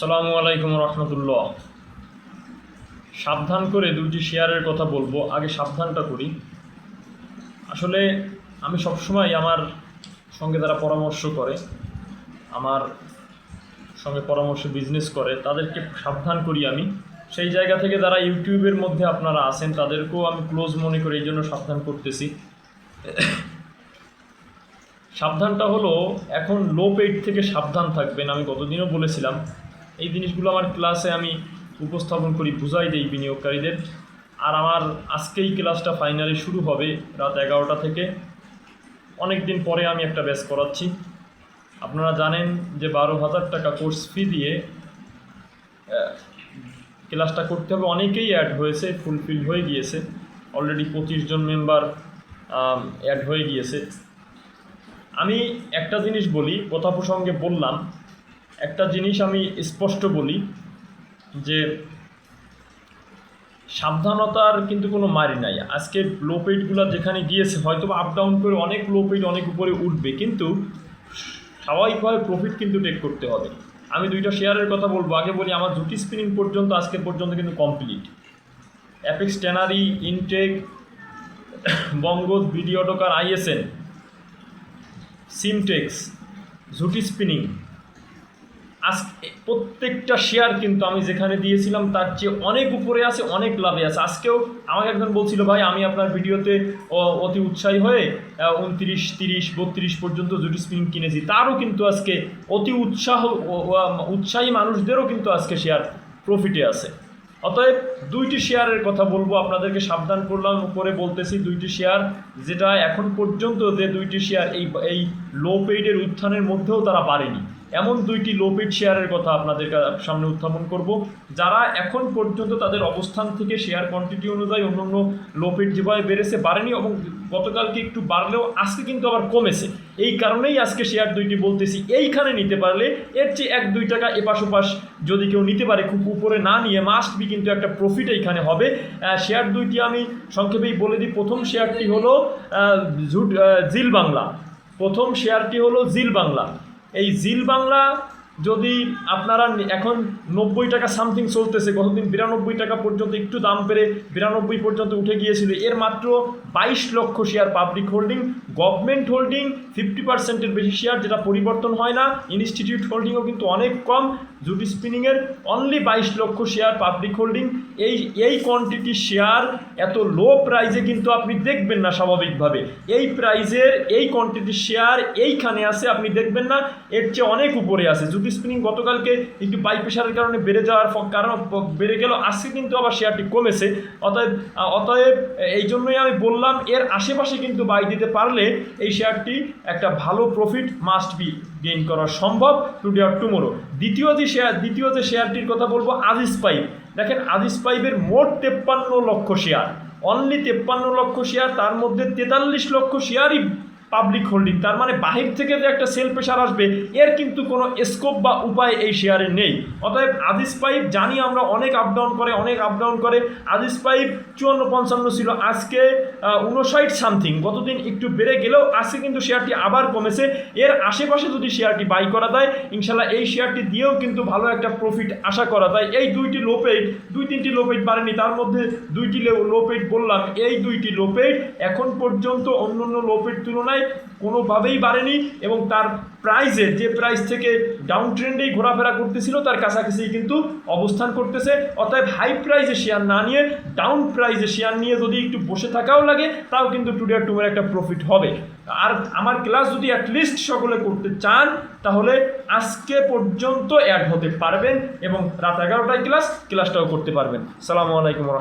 সালামু আলাইকুম রহমতুল্লাহ। সাবধান করে দুটি শেয়ারের কথা বলব, আগে সাবধানটা করি। আসলে আমি সবসময় আমার সঙ্গে তারা পরামর্শ করে, আমার সঙ্গে পরামর্শ বিজনেস করে, তাদেরকে সাবধান করি আমি। সেই জায়গা থেকে যারা ইউটিউবের মধ্যে আপনারা আছেন, তাদেরকেও আমি ক্লোজ মনে করে এই জন্য সাবধান করতেছি। সাবধানটা হলো, এখন লো পেইড থেকে সাবধান থাকবেন, আমি গতদিনও বলেছিলাম। এই জিনিসগুলো আমার ক্লাসে আমি উপস্থাপন করি, বুঝাই দেই বিনিয়োগকারীদের। আর আমার আজকেই ক্লাসটা ফাইনালি শুরু হবে রাত এগারোটা থেকে। অনেক দিন পরে আমি একটা ব্যাচ করাচ্ছি। আপনারা জানেন যে বারো হাজার টাকা কোর্স ফি দিয়ে ক্লাসটা করতে হবে। অনেকেই অ্যাড হয়েছে ফুলফিল হয়ে গিয়েছে। অলরেডি পঁচিশ জন মেম্বার অ্যাড হয়ে গিয়েছে। আমি একটা জিনিস বলি, কথা প্রসঙ্গে বললাম একটা জিনিস আমি স্পষ্ট বলি যে সাবধানতার কিন্তু কোনো মারি নাই। আজকে লো পেইডগুলো যেখানে গিয়েছে হয়তো আপ ডাউন করে অনেক লো পেইড অনেক উপরে উঠবে, কিন্তু স্বাভাবিকভাবে প্রফিট কিন্তু টেক করতে হবে। আমি দুইটা শেয়ারের কথা বলব। আগে বলি, আমার জুটি স্পিনিং পর্যন্ত, আজকে পর্যন্ত কিন্তু কমপ্লিট অ্যাপেক্স টেনারি ইনটেক বঙ্গজ ভিডিওটোকার আইএসএন সিমটেক্স ঝুটি স্পিনিং আজ প্রত্যেকটা শেয়ার কিন্তু আমি যেখানে দিয়েছিলাম, তার চেয়ে অনেক উপরে আছে, অনেক লাভে আছে। আজকেও আমাকে একজন বলছিল, ভাই, আমি আপনার ভিডিওতে অতি উৎসাহী হয়ে উনত্রিশ, তিরিশ, বত্রিশ পর্যন্ত জুটি স্পিনিং কিনেছি। তারও কিন্তু আজকে অতি উৎসাহ উৎসাহী মানুষদেরও কিন্তু আজকে শেয়ার প্রফিটে আছে। অতএব দুইটি শেয়ারের কথা বলব, আপনাদেরকে সাবধান করলাম করে বলতেছি দুইটি শেয়ার যেটা এখন পর্যন্ত যে দুইটি শেয়ার এই এই লো পেইডের উত্থানের মধ্যেও তারা পারেনি। এমন দুইটি লো পেইড শেয়ারের কথা আপনাদের সামনে উত্থাপন করব। যারা এখন পর্যন্ত তাদের অবস্থান থেকে শেয়ার কোয়ান্টিটি অনুযায়ী অন্যান্য লো পেইড যেভাবে বেড়েছে, বাড়েনি এবং গতকালকে একটু বাড়লেও আজকে কিন্তু আবার কমেছে। এই কারণেই আজকে শেয়ার দুইটি বলতেছি। এইখানে নিতে পারলে এর চেয়ে এক, দুই টাকা এপাশ ওপাশ যদি কেউ নিতে পারে, খুব উপরে না নিয়ে মাস্ট বি কিন্তু একটা প্রফিট এইখানে হবে। শেয়ার দুইটি আমি সংক্ষেপেই বলে দিই। প্রথম শেয়ারটি হলো জিল বাংলা। প্রথম শেয়ারটি হলো জিল বাংলা। এই জিল বাংলা যদি আপনারা এখন নব্বই টাকা সামথিং চলতেছে, গতদিন বিরানব্বই টাকা পর্যন্ত একটু দাম পেরে বিরানব্বই পর্যন্ত উঠে গিয়েছিল। এর মাত্র বাইশ lakh share public holding government holding fifty পার্সেন্টের বেশি শেয়ার, যেটা পরিবর্তন হয় না। ইনস্টিটিউট হোল্ডিংও কিন্তু অনেক কম। জুটি স্পিনিংয়ের অনলি বাইশ লক্ষ শেয়ার পাবলিক হোল্ডিং। এই এই কোয়ান্টিটি শেয়ার এত লো প্রাইজে কিন্তু আপনি দেখবেন না স্বাভাবিকভাবে। এই প্রাইজের এই কোয়ান্টিটির শেয়ার এইখানে আছে, আপনি দেখবেন না। এর চেয়ে অনেক উপরে আছে। জুটি স্পিনিং গতকালকে একটু বাই প্রেশারের কারণে বেড়ে যাওয়ার কারণ বেড়ে গেল আজকে কিন্তু আবার শেয়ারটি কমেছে। অতএব অতএব, এই জন্যই আমি বললাম, এর আশেপাশে কিন্তু বাই দিতে পারলে এই শেয়ারটি একটা ভালো প্রফিট মাস্ট বি গেইন করা সম্ভব টুডে আর টুমোরো দ্বিতীয় যে শেয়ার দ্বিতীয় যে শেয়ারটির কথা বলব আজিজ পাইপ দেখেন আজিজ পাইপের মোট তেপ্পান্ন লক্ষ শেয়ার অনলি তেপ্পান্ন লক্ষ শেয়ার তার মধ্যে তেতাল্লিশ লক্ষ শেয়ারই পাবলিক হোল্ডিং তার মানে বাহির থেকে যে একটা সেল প্রেশার আসবে, এর কিন্তু কোনো স্কোপ বা উপায় এই শেয়ারে নেই। অতএব আদিস পাইপ জানি আমরা অনেক আপ ডাউন করে, অনেক আপ ডাউন করে। আদিস পাইপ চুয়ান্ন পঞ্চান্ন ছিল, আজকে উনষাট সামথিং গতদিন একটু বেড়ে গেলেও আজকে কিন্তু শেয়ারটি আবার কমেছে। এর আশেপাশে যদি শেয়ারটি বাই করা যায় ইনশাল্লাহ এই শেয়ারটি দিয়েও কিন্তু ভালো একটা প্রফিট আশা করা যায়। এই দুইটি লো পেইড দুই তিনটি লো পেইড বাড়েনি, তার মধ্যে দুইটি লো বললাম। এই দুইটি লো পেইড এখন পর্যন্ত অন্য অন্য লো পেইড তুলনায় কোনোভাবেই বাড়েনি এবং তার প্রাইজে যে প্রাইস থেকে ডাউন ট্রেন্ডেই ঘোরাফেরা করতেছিল, তার কাছাকাছি কিন্তু অবস্থান করতেছে। অতএব হাই প্রাইজে শেয়ার না নিয়ে ডাউন প্রাইজে শেয়ার নিয়ে যদি একটু বসে থাকাও লাগে, তাও কিন্তু টুডে আর টুমের একটা প্রফিট হবে। আর আমার ক্লাস যদি অ্যাটলিস্ট সকলে করতে চান, তাহলে আজকে পর্যন্ত অ্যাড হতে পারবেন এবং রাত এগারোটায় ক্লাস ক্লাসটাও করতে পারবেন। সালামু আলাইকুম রহমতুল্লাহ।